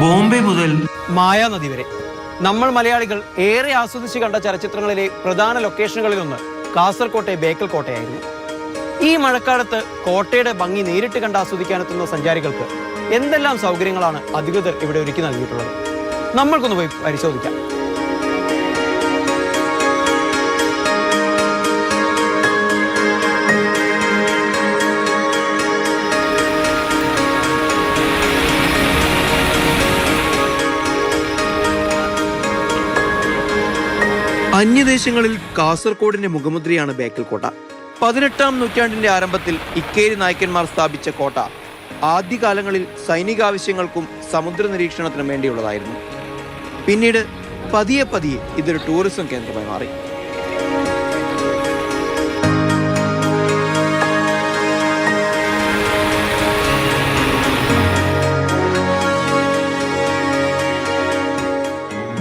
ബോംബെ മുതൽ മായാനദി വരെ. നമ്മൾ മലയാളികൾ ഏറെ ആസ്വദിച്ച് കണ്ട ചലച്ചിത്രങ്ങളിലെ പ്രധാന ലൊക്കേഷനുകളിൽ ഒന്ന് കാസർകോട്ടെ ബേക്കൽ കോട്ടയായിരുന്നു. ഈ മഴക്കാലത്ത് കോട്ടയുടെ ഭംഗി നേരിട്ട് കണ്ട് ആസ്വദിക്കാനെത്തുന്ന സഞ്ചാരികൾക്ക് എന്തെല്ലാം സൗകര്യങ്ങളാണ് അധികൃതർ ഇവിടെ ഒരുക്കി നൽകിയിട്ടുള്ളത്? നമ്മൾക്കൊന്ന് പോയി പരിശോധിക്കാം. അന്യദേശങ്ങളിൽ കാസർഗോഡിന്റെ മുഖമുദ്രയാണ് ബേക്കൽ കോട്ട. പതിനെട്ടാം നൂറ്റാണ്ടിന്റെ ആരംഭത്തിൽ ഇക്കേരി നായക്കന്മാർ സ്ഥാപിച്ച കോട്ട ആദ്യകാലങ്ങളിൽ സൈനികാവശ്യങ്ങൾക്കും സമുദ്ര നിരീക്ഷണത്തിനും വേണ്ടിയുള്ളതായിരുന്നു. പിന്നീട് പതിയെ പതിയെ ഇതൊരു ടൂറിസം കേന്ദ്രമായി മാറി.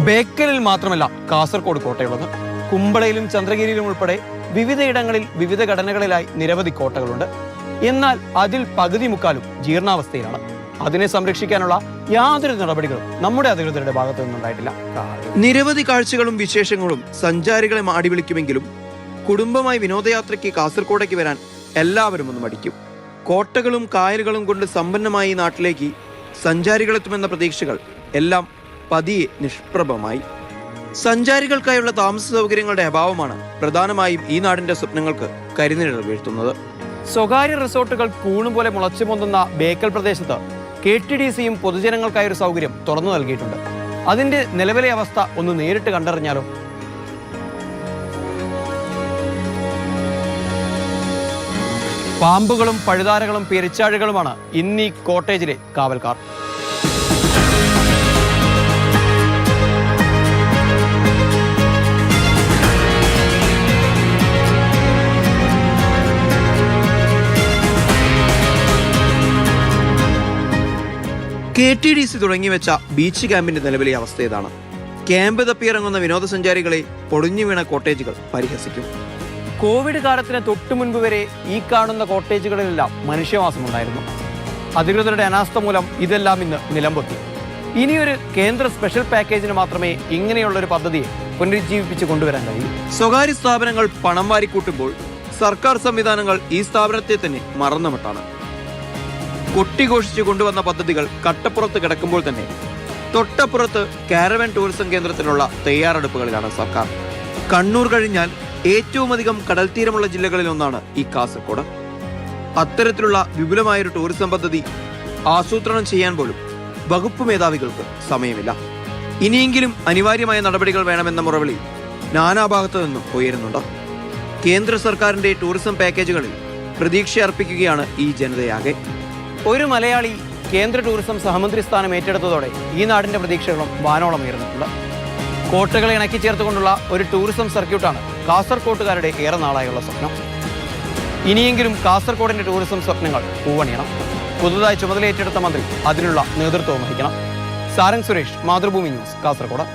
ബേക്കലിൽ മാത്രമല്ല കാസർഗോഡ് കോട്ടയുള്ളത്. കുമ്പളയിലും ചന്ദ്രഗിരിയിലും ഉൾപ്പെടെ വിവിധയിടങ്ങളിൽ വിവിധ ഘടനകളിലായി നിരവധി കോട്ടകളുണ്ട്. എന്നാൽ അതിൽ പകുതി മുക്കാലും ജീർണാവസ്ഥയിലാണ്. അതിനെ സംരക്ഷിക്കാനുള്ള യാതൊരു നടപടികളും നമ്മുടെ അധികൃതരുടെ ഭാഗത്തു നിന്നുണ്ടായിട്ടില്ല. നിരവധി കാഴ്ചകളും വിശേഷങ്ങളും സഞ്ചാരികളെ മാടി വിളിക്കുമെങ്കിലും കുടുംബമായി വിനോദയാത്രയ്ക്ക് കാസർഗോഡേക്ക് വരാൻ എല്ലാവരും ഒന്ന് മടിക്കും. കോട്ടകളും കായലുകളും കൊണ്ട് സമ്പന്നമായി നാട്ടിലേക്ക് സഞ്ചാരികളെത്തുമെന്ന പ്രതീക്ഷകൾ എല്ലാം പതിയെ നിഷ്പ്രഭമായി. സഞ്ചാരികൾക്കായുള്ള താമസ സൗകര്യങ്ങളുടെ അഭാവമാണ് പ്രധാനമായും ഈ നാടിന്റെ സ്വപ്നങ്ങൾക്ക് കരിനിഴൽ വീഴ്ത്തുന്നത്. സ്വകാര്യ റിസോർട്ടുകൾ കൂണുപോലെ മുളച്ചു പൊന്തുന്ന ബേക്കൽ പ്രദേശത്ത് കെ ടി ഡി സിയും പൊതുജനങ്ങൾക്കായൊരു സൗകര്യം തുറന്നു നൽകിയിട്ടുണ്ട്. അതിന്റെ നിലവിലെ അവസ്ഥ ഒന്ന് നേരിട്ട് കണ്ടറിഞ്ഞാലോ? പാമ്പുകളും പഴുതാരകളും പെരിച്ചാഴുകളുമാണ് ഇന്നീ കോട്ടേജിലെ കാവൽക്കാർ. കെ ടി ഡി സി തുടങ്ങി വെച്ച ബീച്ച് ക്യാമ്പിന്റെ നിലവിലെ അവസ്ഥ ഇതാണ് ക്യാമ്പ് തപ്പിയിറങ്ങുന്ന വിനോദസഞ്ചാരികളെ പൊടിഞ്ഞു വീണ കോട്ടേജുകൾ പരിഹസിക്കും. കോവിഡ് കാലത്തിന് തൊട്ടു മുൻപ് വരെ ഈ കാണുന്ന കോട്ടേജുകളിലെല്ലാം മനുഷ്യവാസമുണ്ടായിരുന്നു. അധികൃതരുടെ അനാസ്ഥ മൂലം ഇതെല്ലാം ഇന്ന് നിലംപൊത്തി. ഇനിയൊരു കേന്ദ്ര സ്പെഷ്യൽ പാക്കേജിന് മാത്രമേ ഇങ്ങനെയുള്ള ഒരു പദ്ധതിയെ പുനരുജ്ജീവിപ്പിച്ച് കൊണ്ടുവരാൻ കഴിയൂ. സ്വകാര്യ സ്ഥാപനങ്ങൾ പണം വാരിക്കൂട്ടുമ്പോൾ സർക്കാർ സംവിധാനങ്ങൾ ഈ സ്ഥാപനത്തെ തന്നെ മറന്നുമട്ടാണ്. കൊട്ടിഘോഷിച്ചു കൊണ്ടുവന്ന പദ്ധതികൾ കട്ടപ്പുറത്ത് കിടക്കുമ്പോൾ തന്നെ. തൊട്ടപ്പുറത്ത് കാരവൻ ടൂറിസം കേന്ദ്രത്തിനുള്ള തയ്യാറെടുപ്പുകളിലാണ് സർക്കാർ. കണ്ണൂർ കഴിഞ്ഞാൽ ഏറ്റവും അധികം കടൽ തീരമുള്ള ജില്ലകളിൽ ഒന്നാണ് ഈ കാസർഗോഡ്. അത്തരത്തിലുള്ള വിപുലമായൊരു ടൂറിസം പദ്ധതി ആസൂത്രണം ചെയ്യാൻ പോലും വകുപ്പ് മേധാവികൾക്ക് സമയമില്ല. ഇനിയെങ്കിലും അനിവാര്യമായ നടപടികൾ വേണമെന്ന മുറവിളി നാനാഭാഗത്തു നിന്നും ഉയരുന്നുണ്ട്. കേന്ദ്ര സർക്കാരിന്റെ ടൂറിസം പാക്കേജുകളിൽ പ്രതീക്ഷ അർപ്പിക്കുകയാണ് ഈ ജനതയാകെ. ഒരു മലയാളി കേന്ദ്ര ടൂറിസം സഹമന്ത്രി സ്ഥാനം ഏറ്റെടുത്തതോടെ ഈ നാടിന്റെ പ്രതീക്ഷകളും വാനോളം ഉയർന്നിട്ടുണ്ട്. കോട്ടകളെ ഇണക്കി ചേർത്തുകൊണ്ടുള്ള ഒരു ടൂറിസം സർക്യൂട്ടാണ് കാസർകോട്ടുകാരുടെ ഏറെ നാളായുള്ള സ്വപ്നം. ഇനിയെങ്കിലും കാസർകോടിന്റെ ടൂറിസം സ്വപ്നങ്ങൾ പൂവണിയണം. പുതുതായി ചുമതലയേറ്റെടുത്ത മന്ത്രി അതിനുള്ള നേതൃത്വം വഹിക്കണം. സാരംഗ് സുരേഷ് മാതൃഭൂമി ന്യൂസ് കാസർഗോഡ്